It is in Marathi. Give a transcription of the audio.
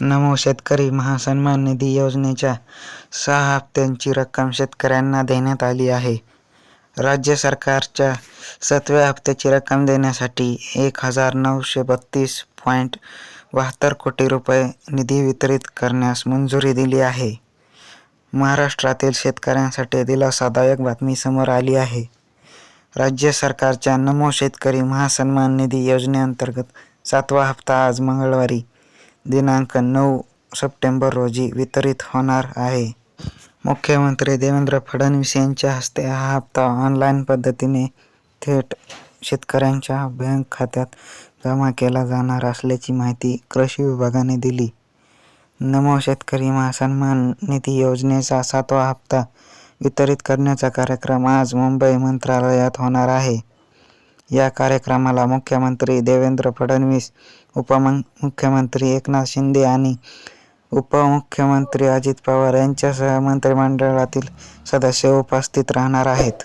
नमो शेतकरी महासन्मान निधी योजनेच्या सहा हप्त्यांची रक्कम शेतकऱ्यांना देण्यात आली आहे. राज्य सरकारच्या सातव्या हप्त्याची रक्कम देण्यासाठी एक हजार नऊशे बत्तीस पॉईंट बहात्तर कोटी रुपये निधी वितरित करण्यास मंजुरी दिली आहे. महाराष्ट्रातील शेतकऱ्यांसाठी दिलासादायक बातमी समोर आली आहे. राज्य सरकारच्या नमो शेतकरी महासन्मान निधी योजनेअंतर्गत सातवा हप्ता आज मंगळवारी दिनांक नऊ सप्टेंबर रोजी वितरित होणार आहे. मुख्यमंत्री देवेंद्र फडणवीस यांच्या हस्ते हा हप्ता ऑनलाईन पद्धतीने थेट शेतकऱ्यांच्या बँक खात्यात जमा केला जाणार असल्याची माहिती कृषी विभागाने दिली. नमो शेतकरी महासन्मान निधी योजनेचा सातवा हप्ता वितरित करण्याचा कार्यक्रम आज मुंबई मंत्रालयात होणार आहे. या कार्यक्रमाला मुख्यमंत्री देवेंद्र फडणवीस, उपमुख्यमंत्री एकनाथ शिंदे आणि उपमुख्यमंत्री अजित पवार यांच्यासह मंत्रिमंडळातील सदस्य उपस्थित राहणार आहेत.